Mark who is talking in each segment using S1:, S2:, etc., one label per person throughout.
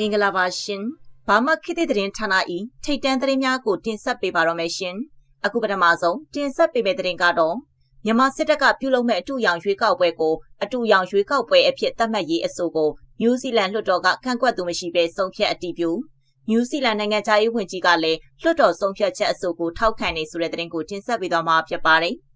S1: မင်္ဂလာပါရှင်။ဘာမခေတ်သစ်သတင်းဌာန၏ထိတ်တန့်သတင်းများကိုတင်ဆက်ပေးပါတော့မယ်ရှင်။အခုပထမဆုံးတင်ဆက်ပေးမယ့်သတင်းကတော့မြန်မာစစ်တပ်ကပြုလုပ်မဲ့အတူရောင်ရွေးကောက်ပွဲကိုအတူရောင်ရွေးကောက်ပွဲအဖြစ်သတ်မှတ်ရေးအဆိုကိုနယူးဇီလန်လွှတ်တော်ကကန့်ကွက်သူမရှိဘဲဆုံးဖြတ်အတည်ပြုနယူးဇီလန်နိုင်ငံသားရေးဝန်ကြီးကလည်းလွှတ်တော်ဆုံးဖြတ်ချက်အဆိုကိုထောက်ခံနေဆိုတဲ့သတင်းကိုတင်ဆက်ပေးသွားမှာဖြစ်ပါတယ်။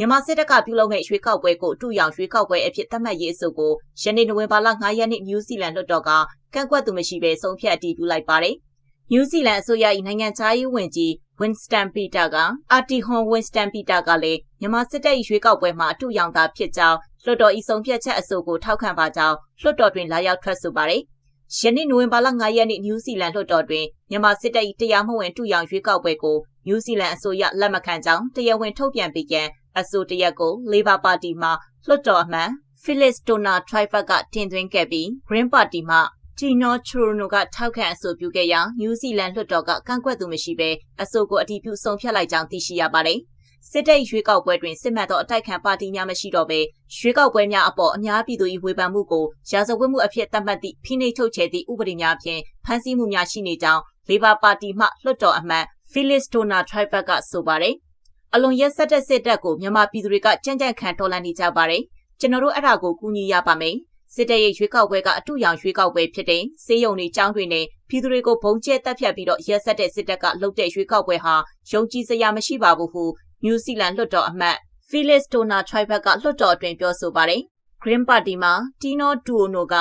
S1: မြန်မာစစ်တပ်ကပြုလုပ်မဲ့ရွေးကောက်ပွဲကိုအတူရောင်ရွေးကောက်ပွဲအဖြစ်သတ်မှတ်ရေးအဆိုကိုယနေ့နိုဝင်ဘာလ9ရက်နေ့နယူးဇီလန်လွှတ်တော်ကကန့်ကွက်သူမရှိဘဲဆုံးဖြတ်အတည်ပြုလိုက်ပါတယ်။နယူးဇီလန်အစိုးရ၏နိုင်ငံခြားရေးဝန်ကြီး Winston Peter ကအာတီဟွန် Winston Peter ကလည်းမြန်မာစစ်တပ်၏ရွေးကောက်ပွဲမှာအတူရောင်သားဖြစ်ကြောင်းလွှတ်တော်၏ဆုံးဖြတ်ချက်အဆိုကိုထောက်ခံပါကြောင်းလွှတ်တော်တွင်လာရောက်ထွက်ဆိုပါတယ်။ယနေ့နိုဝင်ဘာလ9ရက်နေ့နယူးဇီလန်လွှတ်တော်တွင်မြန်မာစစ်တပ်၏တရားမဝင်တူရောင်ရွေးကောက်ပွဲကိုနယူးဇီလန်အစိုးရလက်မခံကြောင်းတရားဝင်ထုတ်ပြန်ပေးရန်အဆိုတရက်ကို Labor Party မှလွှတ်တော်အမတ် Phyllis Donna Triver ကတင်သွင်းခဲ့ပြီး Green Party မှ Tino Chorono ကထောက်ခံအဆိုပြုခဲ့ရာနယူးဇီလန်လွှတ်တော်ကကန့်ကွက်သူမရှိဘဲအဆိုကိုအတည်ပြုဆုံးဖြတ်လိုက်ကြောင်းသိရှိရပါတယ်။စစ်တပ်ရွေးကောက်ပွဲတွင်စစ်မှန်သောအတိုက်ခံပါတီများမရှိတော့ဘဲရွေးကောက်ပွဲများအပေါ်အများပြည်သူ၏ဝေဖန်မှုကိုရာဇဝတ်မှုအဖြစ်သတ်မှတ်သည့်ဖိနှိပ်ချုပ်ချယ်သည့်ဥပဒေများဖြင့်ဖမ်းဆီးမှုများရှိနေကြောင်း Labor Party မှလွှတ်တော်အမတ် Phyllis Donna Triver ကဆိုပါတယ်။ အလွန်ရက်ဆက်တဲ့စစ်တပ်ကိုမြန်မာပြည်သူတွေကကြမ်းကြမ်းခံတော်လှန်နေကြပါတယ်။ကျွန်တော်တို့အဲ့ဒါကိုကူညီရပါမယ်။စစ်တပ်ရဲ့ရွေးကောက်ပွဲကအတူရောင်ရွေးကောက်ပွဲဖြစ်တဲ့စေယုံတွေចောင်းတွေနဲ့ပြည်သူတွေကိုဘုံကျဲတက်ဖြတ်ပြီးတော့ရက်ဆက်တဲ့စစ်တပ်ကလုပ်တဲ့ရွေးကောက်ပွဲဟာယုံကြည်စရာမရှိပါဘူးဟုနယူးဇီလန်လွှတ်တော်အမတ် Felix Dona Tribe ကလွှတ်တော်အတွင်းပြောဆိုပါတယ်။ Green Party မှာ Tino Duono က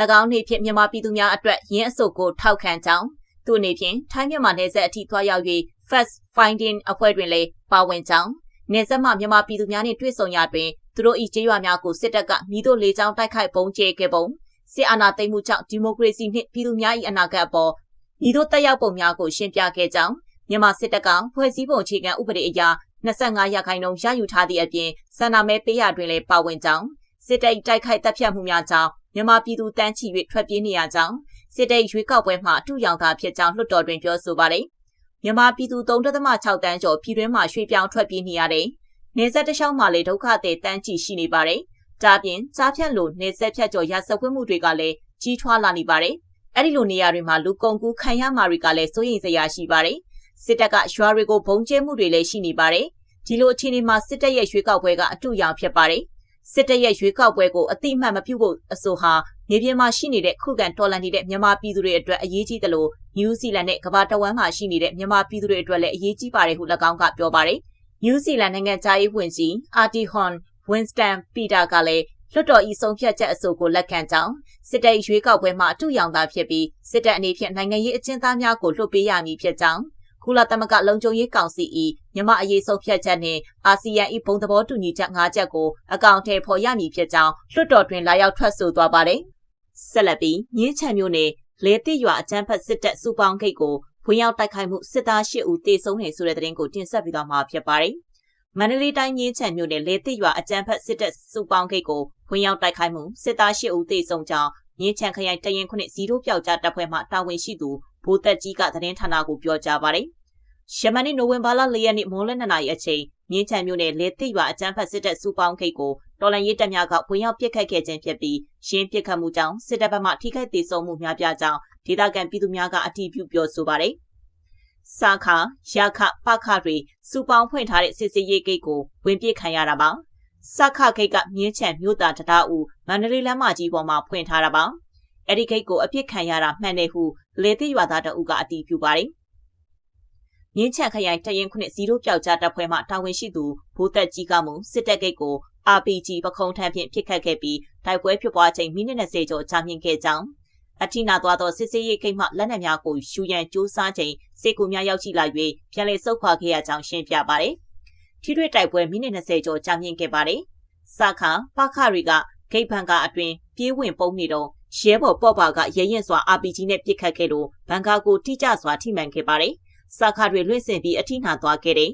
S1: ၎င်းနေဖြင့်မြန်မာပြည်သူများအတွက်ရင်းအစုပ်ကိုထောက်ခံကြောင်းသူအနေဖြင့်ထိုင်းမြန်မာနယ်စပ်အထိသွားရောက်၍ First Finding အဖွဲ့တွင်လည်းပါဝင်ကြောင်းနေဆက်မှမြန်မာပြည်သူများနှင့်တွေ့ဆုံရာတွင်သူတို့၏ကြေးရွာများကိုစစ်တပ်ကမိတို့လေကြောင်းတိုက်ခိုက်ပုံကျဲခဲ့ပုံစစ်အာဏာသိမ်းမှုကြောင့်ဒီမိုကရေစီနှင့်ပြည်သူများ၏အနာဂတ်အပေါ်မိတို့တက်ရောက်ပုံများကိုရှင်းပြခဲ့ကြောင်းမြန်မာစစ်တပ်ကဖွဲ့စည်းပုံအခြေခံဥပဒေအရ25ရာခိုင်နှုန်းရယူထားသည့်အပြင်စန္ဒမဲပေးရတွင်လည်းပါဝင်ကြောင်းစစ်တပ်တိုက်ခိုက်တပ်ဖြတ်မှုများကြောင့်မြန်မာပြည်သူတန်းချီ၍ထွက်ပြေးနေရကြောင်းစစ်တပ်ရွေးကောက်ပွဲမှအထူးရောင်သာဖြစ်ကြောင်းလွှတ်တော်တွင်ပြောဆိုပါတယ် မြန်မာပြည်သူ3.6တန်းကျော်ပြည်တွင်းမှာရွှေ့ပြောင်းထွက်ပြေးနေရတယ်။နေဆက်တလျှောက်မှာလေဒုက္ခသည်တန်းချီရှိနေပါတယ်။ဒါပြင်ကြားဖြတ်လိုနေဆက်ဖြတ်ကျော်ရာဇဝတ်မှုတွေကလည်းကြီးထွားလာနေပါတယ်။အဲ့ဒီလိုနေရာတွေမှာလူကုန်ကူးခံရမှာတွေကလည်းစိုးရိမ်စရာရှိပါတယ်။စစ်တပ်ကရွာတွေကိုဘုံကျဲမှုတွေလည်းရှိနေပါတယ်။ဒီလိုအခြေအနေမှာစစ်တပ်ရဲ့ရွေးကောက်ပွဲကအတူရောင်ဖြစ်ပါတယ်။စစ်တပ်ရဲ့ရွေးကောက်ပွဲကိုအတိအမှန်မပြုဖို့အဆိုဟာ မြေပြင်မှာရှိနေတဲ့ခုခံတော်လှန်နေတဲ့မြန်မာပြည်သူတွေအတွက်အရေးကြီးတယ်လို့နယူးဇီလန်နဲ့ကမ္ဘာတဝန်းမှာရှိနေတဲ့မြန်မာပြည်သူတွေအတွက်လည်းအရေးကြီးပါတယ်ဟု၎င်းကပြောပါတယ်။နယူးဇီလန်နိုင်ငံသားရေးဝန်ကြီးအာတီဟွန်ဝင်းစတန်ပီတာကလည်းလွှတ်တော်ဤဆုံးဖြတ်ချက်အဆိုကိုလက်ခံကြောင်းစစ်တပ်ရွေးကောက်ပွဲမှာအတူရောင်သာဖြစ်ပြီးစစ်တပ်အနေဖြင့်နိုင်ငံရေးအကျဉ်းသားများကိုလွှတ်ပေးရမည်ဖြစ်ကြောင်းကုလသမဂ္ဂလုံခြုံရေးကောင်စီ၏မြမအရေးဆုံးဖြတ်ချက်နှင့်အာဆီယံ၏ဘုံသဘောတူညီချက်၅ချက်ကိုအကောင့်ထဲပေါ်ရမည်ဖြစ်ကြောင်းလွှတ်တော်တွင်လာရောက်ထွက်ဆိုသွားပါတယ်။ ဆက်လက်ပြီးမြင်းချံမြို့နယ်လေတိရွာအကျန်းဖက်စစ်တပ်စုပေါင်းဂိတ်ကိုဝင်ရောက်တိုက်ခိုက်မှုစစ်သား၈ဦးတေဆုံးနေဆိုတဲ့သတင်းကိုတင်ဆက်ပြီးတော့မှာဖြစ်ပါတယ်။မန္တလေးတိုင်းမြင်းချံမြို့နယ်လေတိရွာအကျန်းဖက်စစ်တပ်စုပေါင်းဂိတ်ကိုဝင်ရောက်တိုက်ခိုက်မှုစစ်သား၈ဦးတေဆုံးကြောင်းမြင်းချံခရိုင်တရင်ခုနှစ်ဇီရိုပြောက်ကြားတပ်ဖွဲ့မှတာဝန်ရှိသူဘိုးသက်ကြီးကသတင်းဌာနကိုပြောကြားပါတယ်။ ရှမန်နီနိုဝင်ဘာလ၄ရက်နေ့မိုးလ2နာရီအချိန်မြင်းချံမြို့နယ်လေတိရွာအကျန်းဖက်စစ်တပ်စုပေါင်းဂိတ်ကိုတော်လန်ရေးတပ်များကဝင်ရောက်ပစ်ခတ်ခဲ့ခြင်းဖြစ်ပြီးရှင်းပစ်ခတ်မှုကြောင့်စစ်တပ်ဘက်မှထိခိုက်ဒေဆုံးမှုများပြားကြောင်းဒေသခံပြည်သူများကအတည်ပြုပြောဆိုပါတယ်။စာခါရခပခတွေစူပေါင်းဖွင့်ထားတဲ့စစ်စစ်ရေးဂိတ်ကိုဝင်ပစ်ခံရတာပါ။စခဂိတ်ကမြင်းချံမြို့သားတံဦးမန္တလေးလမ်းမကြီးပေါ်မှာဖွင့်ထားတာပါ။အဲ့ဒီဂိတ်ကိုအပြစ်ခံရတာမှန်တယ်ဟုလေသိရွာသားတအုပ်ကအတည်ပြုပါတယ်။ မြင်းချံခရိုင်တရင်ခုနှစ်ဇီရိုပြောက်ကြားတပ်ဖွဲ့မှတာဝန်ရှိသူဘိုးသက်ကြီးကမှုစစ်တပ်ဂိတ်ကို RPG ပခုံးထမ်းဖြင့်ပစ်ခတ်ခဲ့ပြီးတိုက်ပွဲဖြစ်ပွားချိန်မိနစ်20ကျော်ကြာမြင့်ခဲ့ကြောင်းအထိနာသွားသောစစ်စေးရေးကိမှလက်နက်များကိုရှူရန်ကြိုးစားချိန်စစ်ကူများရောက်ရှိလာ၍ပြန်လည်ဆုတ်ခွာခဲ့ရကြောင်းရှင်းပြပါတယ်။ထိတွေ့တိုက်ပွဲမိနစ်20ကျော်ကြာမြင့်ခဲ့ပါတယ်။စခါပခတွေကဂိတ်ဘန်ကာအတွင်ပြေးဝင်ပုံနေတော့ရဲဘော်ပေါ့ပါကရရင်စွာ RPG နဲ့ပစ်ခတ်ခဲ့လို့ဘန်ကာကိုထိကြစွာထိမှန်ခဲ့ပါတယ်။ စခါတွေလွင့်စင်ပြီးအထိနာသွားခဲ့တယ်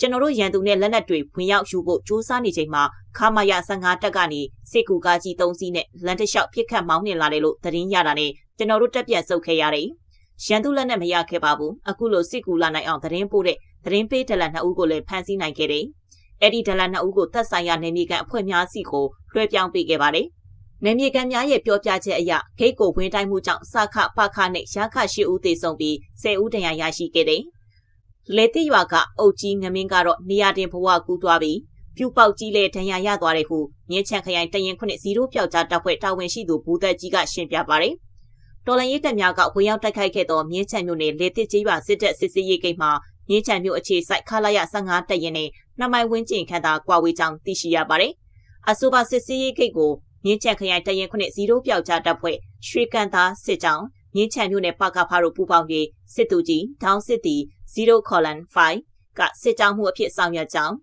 S1: ကျွန်တော်တို့ရန်သူနဲ့လက်နက်တွေဝင်ရောက်ယူဖို့စူးစမ်းနေချိန်မှာခမာယ15တက်ကနေစစ်ကူကားကြီး3စီးနဲ့လန်တလျှောက်ပြစ်ခတ်မောင်းနှင်လာတယ်လို့သတင်းရတာနဲ့ကျွန်တော်တို့တက်ပြတ်ဆုတ်ခဲ့ရတယ်။ရန်သူလက်နက်မရခဲ့ပါဘူး။အခုလိုစစ်ကူလာနိုင်အောင်သတင်းပို့တဲ့သတင်းပေးဒလန်နှစ်ဦးကိုလည်းဖမ်းဆီးနိုင်ခဲ့တယ်။အဲ့ဒီဒလန်နှစ်ဦးကိုသက်ဆိုင်ရာနေမြေကန်အဖွဲ့များစီကိုလွှဲပြောင်းပေးခဲ့ပါတယ်။ နေမြေကန်များရဲ့ပြောပြချက်အရဂိတ်ကိုဝင်တိုက်မှုကြောင့်စခပခနဲ့ရခရှိဦးသေဆုံးပြီး10ဦးဒဏ်ရာရရှိခဲ့တယ်။လေတိရွာကအုတ်ကြီးငမင်းကတော့နေရာတင်ဘဝကူးသွားပြီးပြူပေါက်ကြီးလည်းဒဏ်ရာရသွားတယ်ဟုမြင်းချန်ခရိုင်တရင်ခုနှစ်0ပျောက်ကြားတပ်ဖွဲ့တာဝန်ရှိသူဘူသက်ကြီးကရှင်းပြပါတယ်။တော်လန်ရေးတပ်များကဝင်ရောက်တိုက်ခိုက်ခဲ့သောမြင်းချန်မြို့နယ်လေတိကြီးရွာစစ်တပ်စစ်စေးရေးဂိတ်မှာမြင်းချန်မြို့အခြေစိုက်ခလာရ15တပ်ရင်နဲ့နှစ်မိုင်ဝန်းကျင်ခန့်သာကွာဝေးကြောင်းသိရှိရပါတယ်။အဆိုပါစစ်စေးရေးဂိတ်ကို မြင်းချန်ခရိုင်တရင်ခုနှစ်0ပျောက်ကြားတပ်ဖွဲ့ရွှေကန်သားစစ်ကြောင်းမြင်းချန်မြို့နယ်ပကဖားတို့ပူးပေါင်းပြီးစစ်တူကြီးဒေါင်းစစ်တီ0 colon 5ကစစ်ကြောင်းမှုအဖြစ်ဆောင်ရွက်ကြောင်း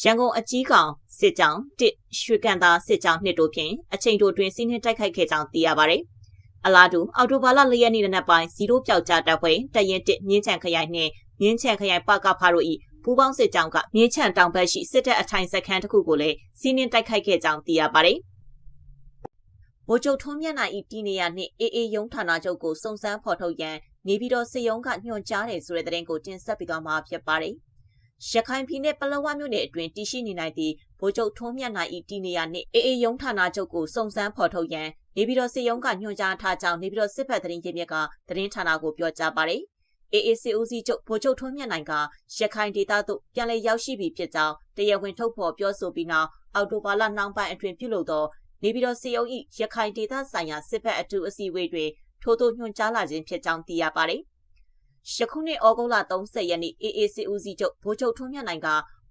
S1: ရန်ကုန်အကြီးကောင်စစ်ကြောင်းတစ်ရွှေကန်သားစစ်ကြောင်းနှစ်တို့ဖြင့်အချိန်တိုတွင်စီးနှင်းတိုက်ခိုက်ခဲ့ကြောင်းသိရပါတယ်။အလားတူအော်တိုဘာလ၄ရက်နေ့နံနက်ပိုင်း0ပျောက်ကြားတပ်ဖွဲ့တရင်တစ်မြင်းချန်ခရိုင်နှင့်မြင်းချန်ခရိုင်ပကဖားတို့၏ပူးပေါင်းစစ်ကြောင်းကမြင်းချန်တောင်ဘက်ရှိစစ်တပ်အထိုင်စခန်းတစ်ခုကိုလည်းစီးနှင်းတိုက်ခိုက်ခဲ့ကြောင်းသိရပါတယ်။ ဗိုလ်ချုပ်ထွန်းမြတ်နိုင်ဤပြည်နေရနှင့်အေးအေးရုံးဌာနချုပ်ကိုစုံစမ်းဖော်ထုတ်ရန်နေပြည်တော်စစ်ရုံးကညွှန်ကြားတယ်ဆိုတဲ့သတင်းကိုတင်ဆက်ပေးသွားမှာဖြစ်ပါတယ်။ရခိုင်ပြည်နယ်ပလောဝမြို့နယ်အတွင်းတည်ရှိနေနိုင်သည့်ဗိုလ်ချုပ်ထွန်းမြတ်နိုင်ဤပြည်နေရနှင့်အေးအေးရုံးဌာနချုပ်ကိုစုံစမ်းဖော်ထုတ်ရန်နေပြည်တော်စစ်ရုံးကညွှန်ကြားထားကြောင်းနေပြည်တော်စစ်ဖက်သတင်းရင်းမြစ်ကသတင်းဌာနကိုပြောကြားပါတယ်။ AAC ဦးစီးချုပ်ဗိုလ်ချုပ်ထွန်းမြတ်နိုင်ကရခိုင်ဒေသသို့ပြန်လည်ရောက်ရှိပြီဖြစ်ကြောင်းတရားဝင်ထုတ်ဖော်ပြောဆိုပြီးနောက်အော်တိုဘာလနှောင်းပိုင်းအတွင်းပြုလုပ်သော နေပြည်တော်စီအုပ်၏ရခိုင်ဒေသဆိုင်ရာစစ်ဘက်အထူးအစည်းအဝေးတွင်ထို့သို့ညွှန်ကြားလာခြင်းဖြစ်ကြောင်းသိရပါတယ်။ယခုနှစ်ဩဂုတ်လ30ရက်နေ့ AAC ဦးစီးချုပ်ဗိုလ်ချုပ်ထွန်းမြတ်နိုင်က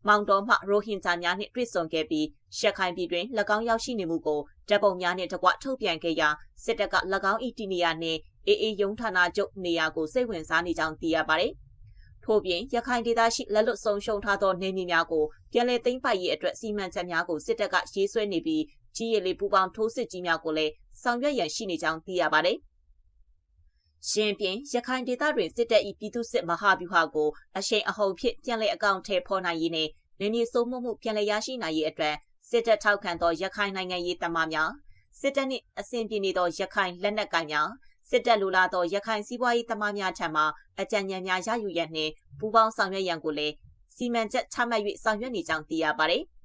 S1: မောင်တော်မှရိုဟင်ဂျာများနှင့်တွေ့ဆုံခဲ့ပြီးရခိုင်ပြည်တွင်၎င်းရောက်ရှိနေမှုကိုတပ်ပုံများနှင့်တကွထုတ်ပြန်ခဲ့ရာစစ်တပ်က၎င်း၏တီနေယာနှင့် AA ရုံးဌာနချုပ်နေရာကိုစိတ်ဝင်စားနေကြောင်းသိရပါတယ်။ထို့ပြင်ရခိုင်ဒေသရှိလက်လွတ်ဆုံးရှုံးထားသောနေမြေများကိုပြည်내သိမ်းပိုက်ရေးအတွက်စီမံချက်များကိုစစ်တပ်ကရေးဆွဲနေပြီး ကြီးရည်လေးပူပေါင်းထိုးစစ်ကြီးများကိုလည်းဆောင်ရွက်ရန်ရှိနေကြောင်းသိရပါတယ်။ရှင်ပြင်ရခိုင်ဒေသတွင်စစ်တပ်၏ပြည်သူစစ်မဟာဗျူဟာကိုအရှိန်အဟုန်ဖြင့်ပြန်လည်အကောင့်ထဲဖော်နိုင်ရေးနဲ့နေမြေစိုးမိုးမှုပြန်လည်ရရှိနိုင်ရေးအတွက်စစ်တပ်ထောက်ခံသောရခိုင်နိုင်ငံရေးတမများစစ်တပ်နှင့်အစဉ်ပြေနေသောရခိုင်လက်နက်ကိုင်များစစ်တပ်လိုလားသောရခိုင်စီးပွားရေးတမများထံမှအကြံဉာဏ်များရယူရန်နှင့်ပူးပေါင်းဆောင်ရွက်ရန်ကိုလည်းစီမံချက်ချမှတ်၍ဆောင်ရွက်နေကြောင်းသိရပါတယ်။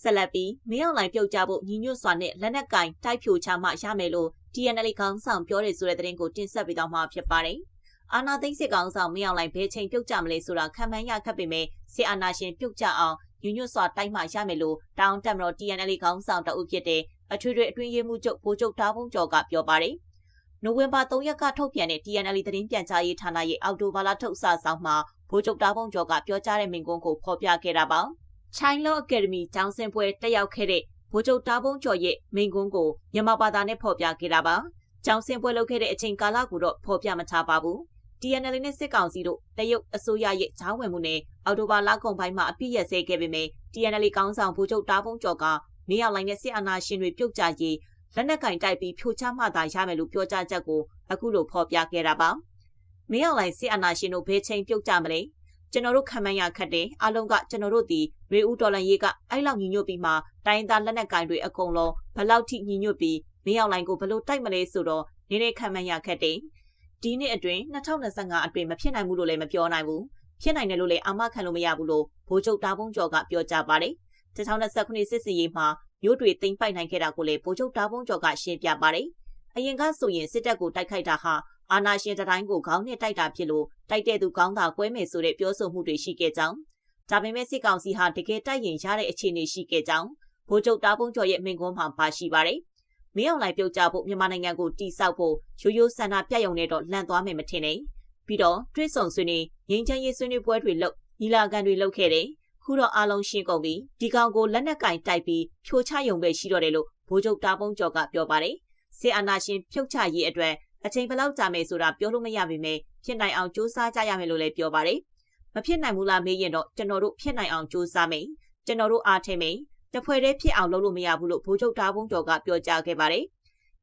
S1: ဆက်လက်ပြီးမင်းအောင်လှိုင်ပြုတ်ကြဖို့ညီညွတ်စွာနဲ့လက်နက်ကင်တိုက်ဖြိုချမှရမယ်လို့ TNL ခေါင်းဆောင်ပြောတယ်ဆိုတဲ့သတင်းကိုတင်ဆက်ပေးတော့မှာဖြစ်ပါတယ်။အာနာသိန်းစစ်ကောင်ဆောင်မင်းအောင်လှိုင်ဘယ်ချိန်ပြုတ်ကြမလဲဆိုတာခံမှန်းရခက်ပေမဲ့စစ်အာဏာရှင်ပြုတ်ကြအောင်ညီညွတ်စွာတိုက်မှရမယ်လို့တောင်တက်မတော် TNL ခေါင်းဆောင်တအုပ်ဖြစ်တဲ့အထွေထွေအတွင်းရေးမှူးချုပ်ဗိုလ်ချုပ်တားဖုံးကျော်ကပြောပါတယ်။နိုဝင်ဘာ3ရက်ကထုတ်ပြန်တဲ့ TNL သတင်းပြန်ကြားရေးဌာနရဲ့အောက်တိုဘာလထုတ်စာဆောင်မှာဗိုလ်ချုပ်တားဖုံးကျော်ကပြောကြားတဲ့မိန့်ခွန်းကိုဖော်ပြခဲ့တာပါ။ China Law Academy ကျောင်းဆင်းပွဲတက်ရောက်ခဲ့တဲ့ဗိုလ်ချုပ်တားဘုံကျော်ရဲ့မိန့်ခွန်းကိုမြန်မာဘာသာနဲ့ဖော်ပြခဲ့တာပါ။ကျောင်းဆင်းပွဲလုပ်ခဲ့တဲ့အချိန်ကာလကိုတော့ဖော်ပြမထားပါဘူး။ TNL နဲ့စစ်ကောင်စီတို့တရုတ်အစိုးရရဲ့ဂျားဝင်မှုနဲ့အော်တိုဘာလကုန်ပိုင်းမှာအပြည့်ရစဲခဲ့ပေမဲ့ TNL ကောင်းဆောင်ဗိုလ်ချုပ်တားဘုံကျော်ကနေအောင်လိုင်းနဲ့စစ်အာဏာရှင်တွေပြုတ်ကျရေးလက်နက်ကင်တိုက်ပြီးဖြိုချမှသာရမယ်လို့ပြောကြားချက်ကိုအခုလိုဖော်ပြခဲ့တာပါ။မင်းအောင်လိုင်းစစ်အာဏာရှင်တို့ဘယ်ချိန်ပြုတ်ကြမလဲ ကျွန်တော်တို့ခံမှန်းရခတ်တယ်အလုံးကကျွန်တော်တို့ဒီရေဦးဒေါ်လာရေးကအဲ့လောက်ညီညွတ်ပြီးမှတိုင်းသားလက်နက်ကိုင်တွေအကုန်လုံးဘလောက်ထိညီညွတ်ပြီးမင်းအောင်လိုင်းကိုဘလို့တိုက်မလဲဆိုတော့နေနေခံမှန်းရခတ်တယ်ဒီနှစ်အတွင်း2025အတွင်းမဖြစ်နိုင်ဘူးလို့လည်းမပြောနိုင်ဘူးဖြစ်နိုင်တယ်လို့လည်းအာမခံလို့မရဘူးလို့ဗိုလ်ချုပ်တားပုံကျော်ကပြောကြားပါတယ်2029စစ်စီရေးမှာမြို့တွေသိမ်းပိုက်နိုင်ခဲ့တာကိုလည်းဗိုလ်ချုပ်တားပုံကျော်ကရှင်းပြပါတယ်အရင်ကဆိုရင်စစ်တပ်ကိုတိုက်ခိုက်တာဟာ အာနာရှင်တိုင်းကိုခေါင်းနဲ့တိုက်တာဖြစ်လို့တိုက်တဲ့သူခေါင်းသာကွဲမယ်ဆိုတဲ့ပြောဆိုမှုတွေရှိခဲ့ကြောင်းဒါပေမဲ့စစ်ကောင်စီဟာတကယ်တိုက်ရင်ရတဲ့အခြေအနေရှိခဲ့ကြောင်းဗိုလ်ချုပ်တားပုံကျော်ရဲ့မိန့်ခွန်းမှာပါရှိပါတယ်မင်းအောင်လှိုင်ပြုတ်ကြဖို့မြန်မာနိုင်ငံကိုတိစောက်ဖို့ရိုးရိုးဆန္ဒပြရုံနဲ့တော့လန့်သွားမယ်မထင်နဲ့ပြီးတော့တွဲဆောင်ဆွေးနွေးငင်းချမ်းရေးဆွေးနွေးပွဲတွေလုပ်ညီလာခံတွေလုပ်ခဲ့တယ်ခုတော့အားလုံးရှင်းကုန်ပြီဒီကောင်ကိုလက်နက်ကင်တိုက်ပြီးဖြိုချရုံပဲရှိတော့တယ်လို့ဗိုလ်ချုပ်တားပုံကျော်ကပြောပါတယ်စစ်အာဏာရှင်ဖြုတ်ချရေးအတွက် အချိန်ဘယ်လောက်ကြာမယ်ဆိုတာပြောလို့မရပါပဲဖြစ်နိုင်အောင်စူးစမ်းကြရမယ်လို့လည်းပြောပါတယ်မဖြစ်နိုင်ဘူးလားမေးရင်တော့ကျွန်တော်တို့ဖြစ်နိုင်အောင်စူးစမ်းမယ်ကျွန်တော်တို့အားထည့်မယ်တဖွဲ့တည်းဖြစ်အောင်လုပ်လို့မရဘူးလို့ဗိုလ်ချုပ်တားဘုံကျော်ကပြောကြားခဲ့ပါတယ်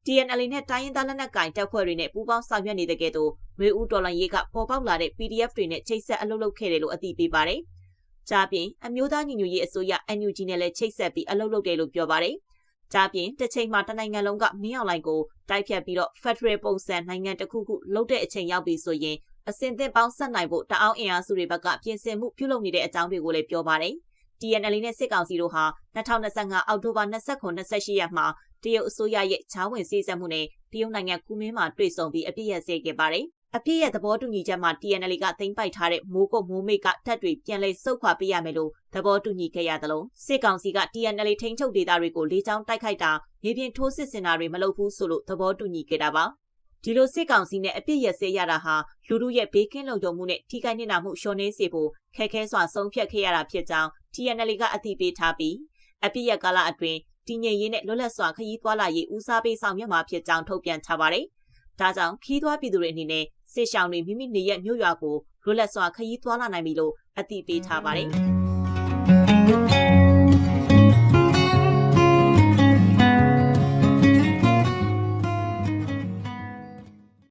S1: TNL နဲ့တိုင်းရင်းသားလက်နက်ကိုင်တပ်ဖွဲ့တွေနဲ့ပူးပေါင်းဆောင်ရွက်နေတဲ့ကဲ့သို့မျိုးဦးတော်လိုင်းရေးကပေါ်ပေါက်လာတဲ့ PDF တွေနဲ့ချိတ်ဆက်အလုပ်လုပ်ခဲ့တယ်လို့အသိပေးပါတယ်။ကြားပြင်အမျိုးသားညီညွတ်ရေးအစိုးရ NUG နဲ့လည်းချိတ်ဆက်ပြီးအလုပ်လုပ်တယ်လို့ပြောပါတယ်။။ ဒါပြင်တစ်ချိန်မှာတနိုင်ငံလုံးကမင်းအောင်လှိုင်ကိုတိုက်ဖြတ်ပြီးတော့ Federal ပုံစံနိုင်ငံတစ်ခုခုလုပ်တဲ့အချိန်ရောက်ပြီဆိုရင်အစင်သစ်ပေါင်းဆက်နိုင်ဖို့တအောင်းအင်အားစုတွေဘက်ကပြင်ဆင်မှုပြုလုပ်နေတဲ့အကြောင်းတွေကိုလည်းပြောပါတယ်။ TNL နဲ့စစ်ကောင်စီတို့ဟာ2025အောက်တိုဘာ29-28ရက်မှာတရုတ်အစိုးရရဲ့ချောင်းဝင်စည်းစပ်မှုနဲ့တရုတ်နိုင်ငံကူမင်းမှာတွေ့ဆုံပြီးအပြစ်ရစေခဲ့ပါတယ်။ အပြစ်ရဲ့သဘောတူညီချက်မှာ TNL ကသိမ်းပိုက်ထားတဲ့မိုးကုတ်မိုးမိတ်ကတပ်တွေပြန်လည်ဆုတ်ခွာပေးရမယ်လို့သဘောတူညီခဲ့ရသလိုစစ်ကောင်စီက TNL ထိန်းချုပ်ဒေသတွေကိုလေးချောင်းတိုက်ခိုက်တာမြေပြင်ထိုးစစ်ဆင်တာတွေမလုပ်ဘူးဆိုလို့သဘောတူညီခဲ့တာပါ။ဒီလိုစစ်ကောင်စီနဲ့အပြစ်ရစေရတာဟာလူလူရဲ့ဘေးကင်းလုံခြုံမှုနဲ့ထိခိုက်နေတာမှုလျှော်နှင်းစေဖို့ခက်ခဲစွာဆုံးဖြတ်ခဲ့ရတာဖြစ်ကြောင်း TNL ကအသိပေးထားပြီးအပြစ်ရကာလအတွင်းတည်ငြိမ်ရေးနဲ့လွတ်လပ်စွာခရီးသွားလာရေးဦးစားပေးဆောင်ရွက်မှာဖြစ်ကြောင်းထုတ်ပြန်ထားပါတယ်။ဒါကြောင့်ခီးသွွားပြည်သူတွေအနေနဲ့ စစ်ရှောင်းတွေမိမိနေရမြို့ရွာကိုလွတ်လပ်စွာခရီးသွားလာနိုင်ပြီလို့အသိပေးထားပါတယ်။